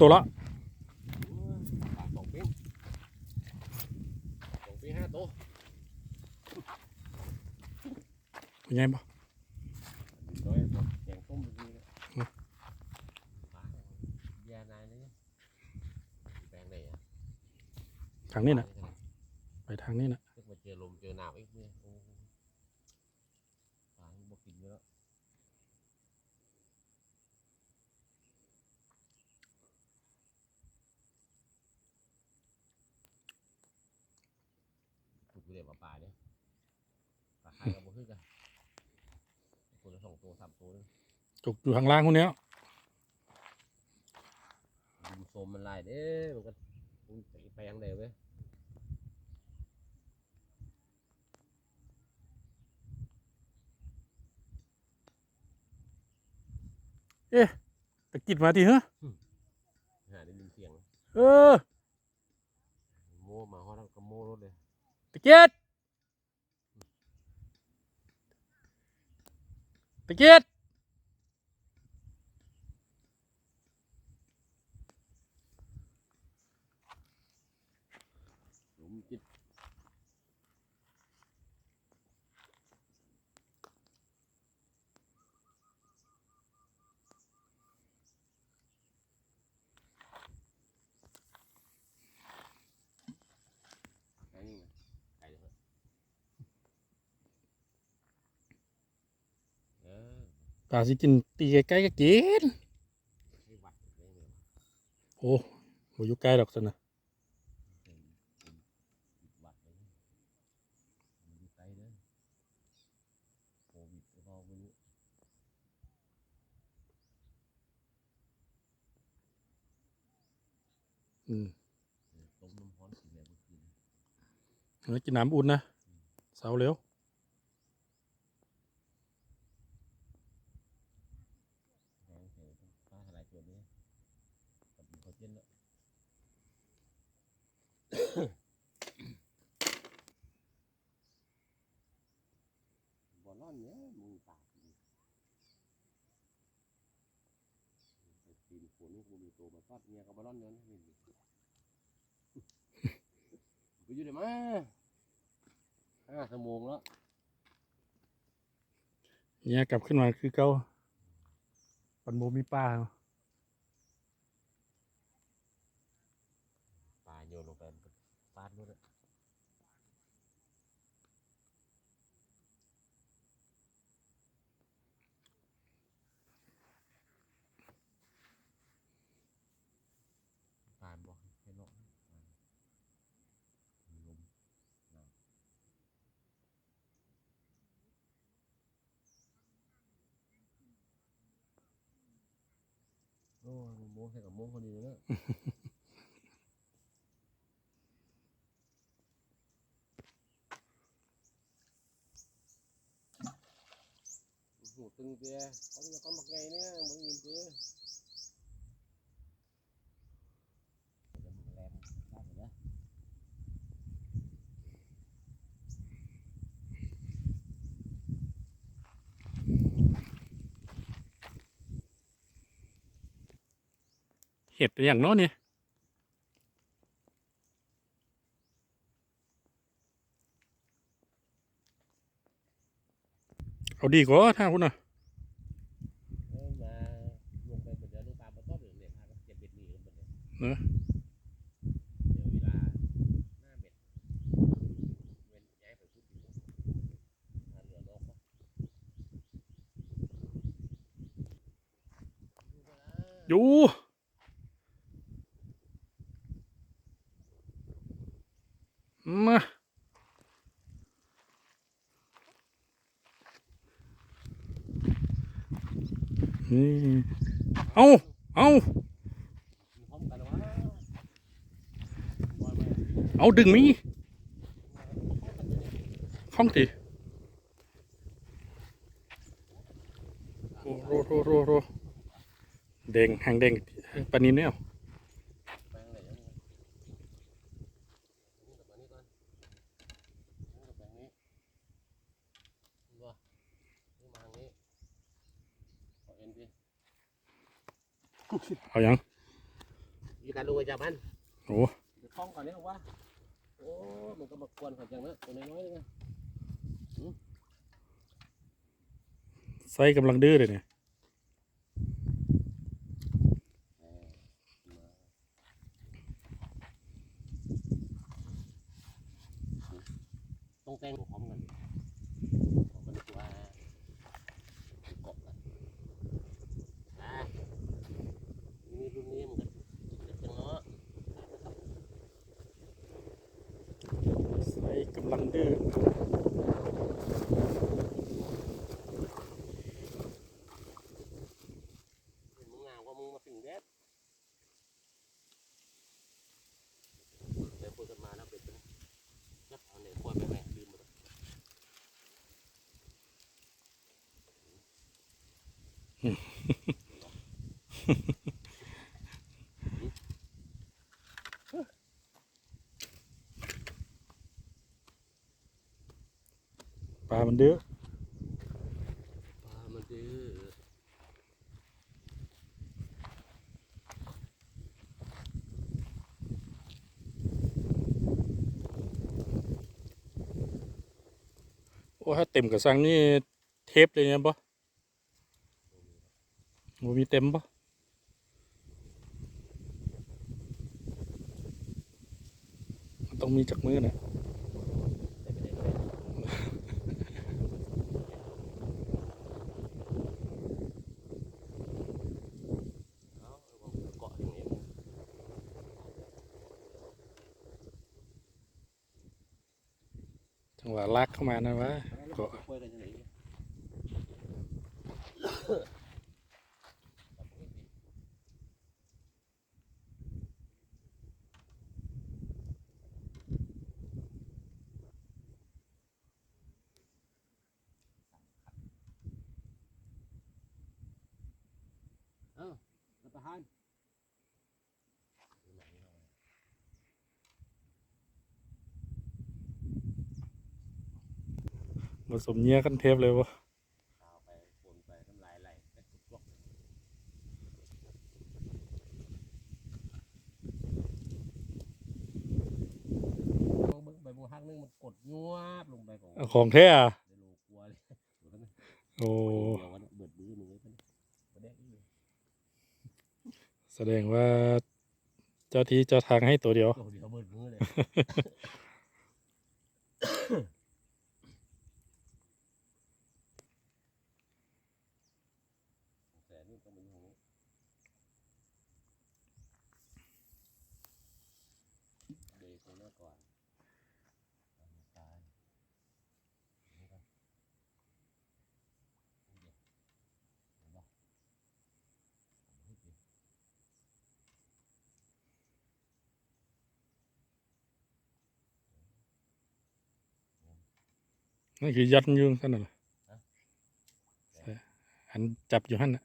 ตัวละ ปลาสองปิ้งสองปิ้งห้าตัว เป็นไงบ่ น้อยตัวแกงต้มดีเลย อืม ปลายานายเลยแปลงไหนอ่ะ ทางนี้นะไปทางนี้นะ เรียกว่าปลาเนี่ยปลาไข่กับบ่คือกันคนละสองตัวสามตัวนึงจุกอยู่ข้างล่างคนเนี้ยดูโซมมันลายเด้มันก็มันไปทางใดเว้ยตะกิดมาทีเหรอหาได้ยินเสียง เออ โม่มาฮอดแล้วก็โม่รถเลย ตะเกียดตะเกิด หลุมจิตไอ้นี่ไงไก่เหรอเออ ตาสิกินตีใกล้ๆก็กินให้วัดได้ไหมวะโอ้โหอยู่ใกล้ดอกสนะเป็นเป็นติดวัดเลยมันอยู่ไกลเด้อโควิดก็พอไม่รู้อืมเออต้มน้ำร้อนกินแล้วเมื่อคืนแล้วกินน้ำอุ่นนะ เสาเร็ว แห้งแห้งป้าหลายตัวนี้กับคอเจนแล้วบอล นอนเนี่ยมึงปากดีไอ้ตีนฝนนี่กูมีตัวมาตัดเมียกับบอลนอนเนี่ยนะนี่ไปอยู่เดี๋ยวมาห้าชั่วโมงแล้วเนี่ยกลับขึ้นมาคือเก่าปันโมมีป้าเนาะ ปลาโยนลงไปมันก็ฟาดนู่นอะปลาบอกให้เลาะนะปลามีลมหนาวโอ้ยโม้กับม้คนนี้นะหูตึงเตี้ยเขาจะเขาบักไงเนี่ยมึงยินเตี้ยเดี๋ยวมึงแลนได้เหรอ เห็ดอย่างเน้อเนี่ยเอาดีกว่าถ้าคุณน่ะเออมาลงไปบนเรือลูกปลาบนต้นเนี่ยพาก็เก็บเบ็ดหนีลงบนเนี่ย เนอะ เดี๋ยวเวลาหน้าเบ็ดเว้นย้ายไปพูดถึงมาเรือโลกปะดูไปนะ อยู่ มานี่เอาเอ้าเอาดึงมีข้องตีโอโรโรโรโรเด้งหางเด้งปานนี้เนี่ย แปลงไหนยังไงนี่กับอันนี้ก่อนนี่กับแปลงนี้นี่บ่นี่มาทางนี้ขอ เอ็นดิเอายังมีการลงไปจับมันโอ้เดี๋ยวคล้องก่อนเนี่ยว่าโอ้มันก็มากวนเขาจังนะตัวน้อยๆเลยไงไซส์กำลังดื้อเลยเนี่ยเออมาต้องแต่งพร้อมกันผมก็นึกว่าเกาะกันอะมีรุ่นนี้มันก็เด็กจังเนาะ ไซส์กำลัง ดื้อเห็นมึงงามกว่ามึงมาถึงเด็ดไปคุยกันมาแล้วเป็นจังจับเอาเนี่ยปล่อยไปไหมลืมหมดว ปลา มันดื้อปลามันดื้อโอ้ถ้าเต็มกระสังนี่เทปเลยเนี่ยปะบ่มีเต็มปะต้องมีจากมือนะ ได้ไปได้ไปเอาเอาบอกเกาะอย่างนี้ จังหวะลากเข้ามานะวะเกาะคุยกันอย่างนี้เอ้ารับประทาน ผสมเนี้ยกันเทปเลยวะข้าวไปปนไปน้ำลายไหลไปทุกกลอกมองเบิ่งใบบัวหักนึงมันกดยวบลงไปของเอาของแท้อะเดี๋ยวโลกลัวเลยเดี๋ยวนะโอ้เดี๋ยววันเบิดมือมึงไว้เพิ่นบ่ได้อีกเลยแสดงว่าเจ้าที่เจ้าทางให้ตัวเดียวโอ้เดี๋ยวเบิดมือเลยแสนนี่ต้องเป็นอย่างนี้ เบรกตรงนี้ก่อนเอามาตายนี่ก่อนนี่เดี๋ยวเห็นปะเอามาให้ดินั่นคือยัดยุ่งสั่นน่ะเหรอฮะใช่อันจับอยู่หั่นน่ะ